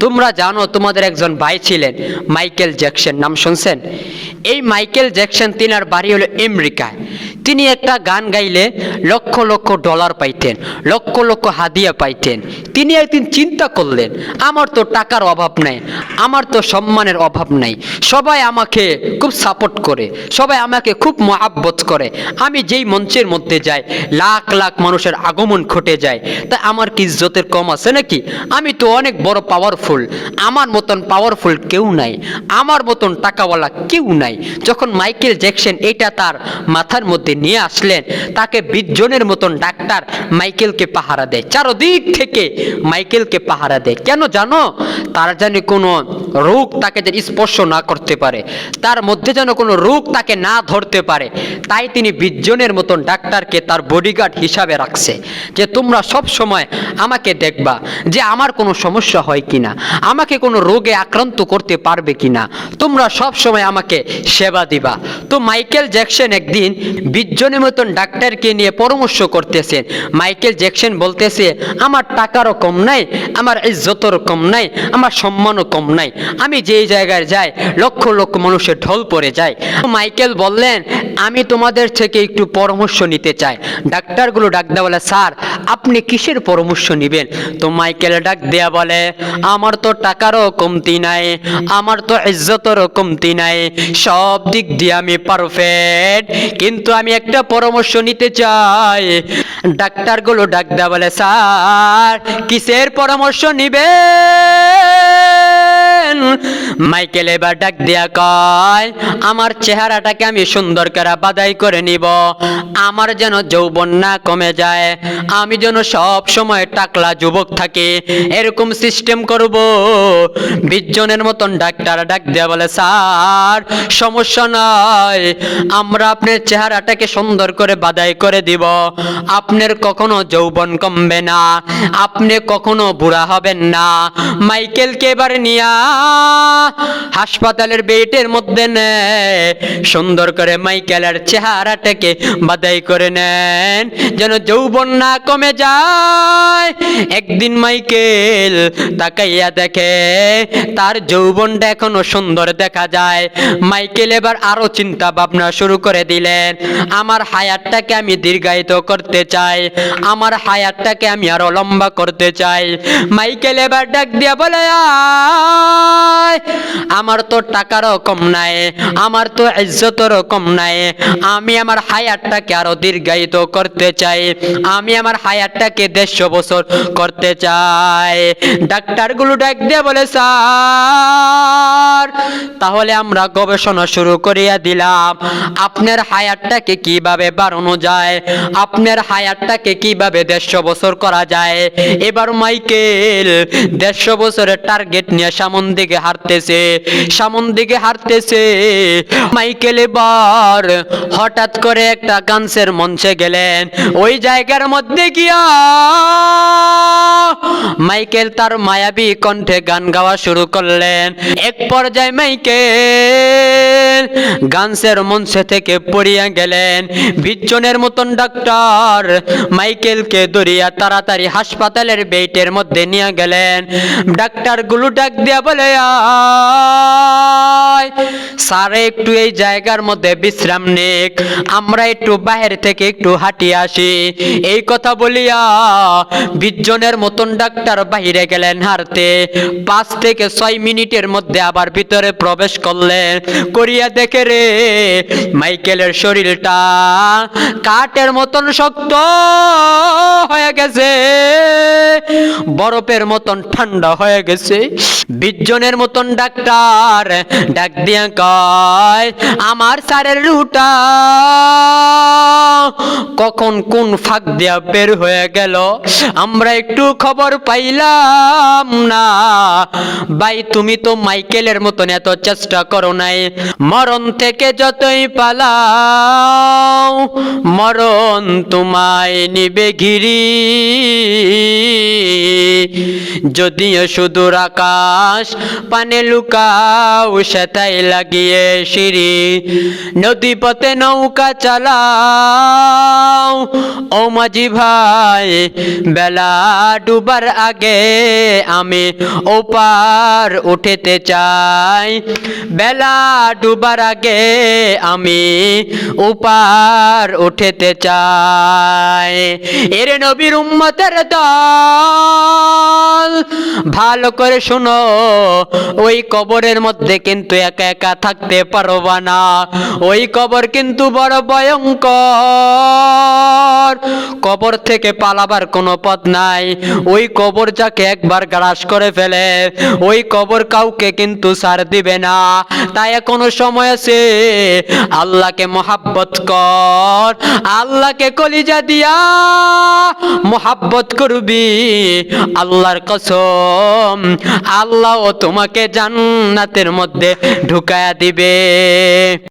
তোমরা জানো তোমাদের একজন ভাই ছিলেন মাইকেল জ্যাকসন, নাম শুনছেন? এই মাইকেল জ্যাকসন তিনার বাড়ি হলো আমেরিকায়। তিনি একটা গান গাইলে লক্ষ লক্ষ ডলার পাইতেন, লক্ষ লক্ষ হাদিয়া পাইতেন। তিনি একদিন চিন্তা করলেন, আমার তো টাকার অভাব নাই, আমার তো সম্মানের অভাব নাই। সবাই আমাকে খুব সাপোর্ট করে, সবাই আমাকে খুব মহাব্বত করে। আমি যেই মঞ্চের মধ্যে যাই, লাখ লাখ মানুষের আগমন ঘটে যায়। তা আমার কি ইজ্জতের কম আছে নাকি? আমি তো অনেক বড় পাওয়ারফুল আমার মতন পাওয়ারফুল কেউ নাই, আমার মতন টাকাওয়ালা কেউ নাই। যখন মাইকেল জ্যাকসন এটা তার মাথার মধ্যে নিয়ে আসলেন, তাকে বিশ জনের মতন ডাক্তার মাইকেলকে পাহারা দেয়। চারদিক থেকে মাইকেলকে পাহারা দেয়। কেন জানো? তার জানি কোনো রোগ তাকে যেন স্পর্শ না করতে পারে। তার মধ্যে যেন কোনো রোগ তাকে না ধরতে পারে। তাই তিনি বিশ জনের মতন ডাক্তারকে তার বডিগার্ড হিসাবে রাখছে যে, তোমরা সব সময় আমাকে দেখবা যে আমার কোনো সমস্যা হয় কিনা, আমাকে কোনো রোগে আক্রান্ত করতে পারবে কিনা। তোমরা সব সময় আমাকে সেবা দিবা। তো মাইকেল জ্যাকসন একদিন বিশ জনের মতন ডাক্তারকে নিয়ে পরামর্শ করতেছেন। মাইকেল জ্যাকসন বলতেছে, আমার টাকারও কম নাই, আমার ইজ্জতরও কম নাই, আমার সম্মানও কম নাই। আমি যেই জায়গায় যাই, লক্ষ লক্ষ মানুষের ঢল পড়ে যায়। মাইকেল বললেন, আমি তোমাদের থেকে একটু পরামর্শ নিতে চাই। ডাক্তারগুলো ডাক দেওয়া বলে, স্যার, আপনি কিসের পরামর্শ নেবেন? তো মাইকেল ডাক দেয়া বলে, আমার তো টাকারও কমতি নাই, আমার তো ইজ্জতেরও কমতি নাই, সব দিক দিয়ে আমি পারফেক্ট কিন্তু আমি একটা পরামর্শ নিতে চাই। ডাক্তারগুলো ডাক দেওয়া বলে, স্যার কিসের পরামর্শ নিবেন মাইকেল এবার ডাক দেয়া কয়, আমার চেহারাটাকে আমি সুন্দর করে বাদাই করে নিব। আমার যেন যৌবন না কমে যায়। আমি যেন সব সময় টাকলা যুবক থাকি। এরকম সিস্টেম করব। বিশজনের মতন ডাক্তার ডাক দেয়া বলে, স্যার, সমস্যা নয় আমরা আপনার চেহারাটাকে সুন্দর করে বাদাই করে দিব। আপনার কখনো যৌবন কমবে না। আপনি কখনো বুড়া হবেন না। মাইকেলকে এবার নিয়া হাসপাতালের বেটের মধ্যে নেয় সুন্দর করে মাইকেলের চেহারাটাকে বাদাই করে নেন, যেন যৌবন না কমে যায়। একদিন মাইকেল তাকাইয়া দেখে, তার যৌবনটা এখনও সুন্দর দেখা যায়। মাইকেল এবার আরও চিন্তা ভাবনা শুরু করে দিলেন, আমার হায়ারটাকে আমি দীর্ঘায়িত করতে চাই, আমার হায়ারটাকে আমি আরও লম্বা করতে চাই। মাইকেল এবার ডাক দিয়া বলে আয় আমার তো টাকারও কম নাই, আমার তো ইজ্জতেরও কম নাই। আমি আমার হায়াতটাকে আরও দীর্ঘায়িত করতে চাই। আমি আমার হায়াতটাকে দেড়শো বছর করতে চাই। ডাক্তারগুলো ডাক দিয়ে বলে, স্যার, তাহলে আমরা গবেষণা শুরু করিয়া দিলাম। আপনার হায়াতটাকে কীভাবে বাড়ানো যায়? আপনার হায়াতটাকে কীভাবে দেড়শো বছর করা যায়? এবার মাইকেল দেড়শো বছরের টার্গেট নিয়ে সামন দিকে হারতেছে, সামন দিকে হারতেছে। মাইকেল এবার হঠাৎ করে একটা গান্সের মঞ্চে গেলেন। ওই জায়গার মধ্যে গিয়া মাইকেল তার মায়াবী কণ্ঠে গান গাওয়া শুরু করলেন। এক পর্যায়ে মাইকেল গানসের মঞ্চে থেকে পড়িয়া গেলেন। বিজ্জনের মতন ডাক্তার মাইকেলকে দরিয়া তাড়াতাড়ি হাসপাতালের বেইটের মধ্যে নিয়ে গেলেন। ডাক্তারগুলো ডাক দিয়া বলে স্যারে, একটু এই জায়গার মধ্যে বিশ্রাম নিক। আমরা একটু বাহির থেকে একটু হাঁটি আসি। এই কথা বলিয়া বিজ্জনের মতন ডাক্তার বাইরে গেলেন হারতে। পাঁচ থেকে ছয় মিনিটের মধ্যে আবার ভিতরে প্রবেশ করলেন। করিয়া দেখে রে, মাইকেলের শরীরটা কাঠের মতন শক্ত হয়ে গেছে। বরফের মতন ঠান্ডা হয়ে গেছে। বিজ্জনের মতন ডাক্তার ডাক দিয়া কয়, আমার স্যারের রুটা কখন কোন ফাঁক দিয়া বের হয়ে গেল? আমরা একটু খবর পাইলাম না। ভাই, তুমি তো মাইকেলের মতন এত চেষ্টা করো নাই। মরণ থেকে যতই পালাও, মরণ তোমায় নিবে ঘিরি। যদিও সুদূর আকাশ পানে লুকাও সেটাই লাগিয়ে সিঁড়ি। নদী পথে নৌকা চালাও ও মাঝি ভাই, বেলা ডুবার আগে আমি ওপার উঠেতে চাই। বেলা ডুবার আগে আমি উপার উঠেতে চাই। এর নবীর উম্মতের দল, ভালো করে শোনো, ওই কবরের মধ্যে কিন্তু একা একা থাকতে পারবা না। ওই কবর কিন্তু বড় ভয়ঙ্কর। কবর কবর থেকে পালাবার কোনো পথ নাই। ওই কবর যাকে একবার গ্রাস করে ফেলে, ওই কবর কাউকে কিন্তু সার দিবে না। তাই এখনও সময় আছে। আল্লাহকে মহাব্বত কর। আল্লাহকে কলিজা দিয়া মহাব্বত করবি। আল্লাহর কসম, আল্লাহ তোমাকে জান্নাতের মধ্যে ঢুকায়া দিবে।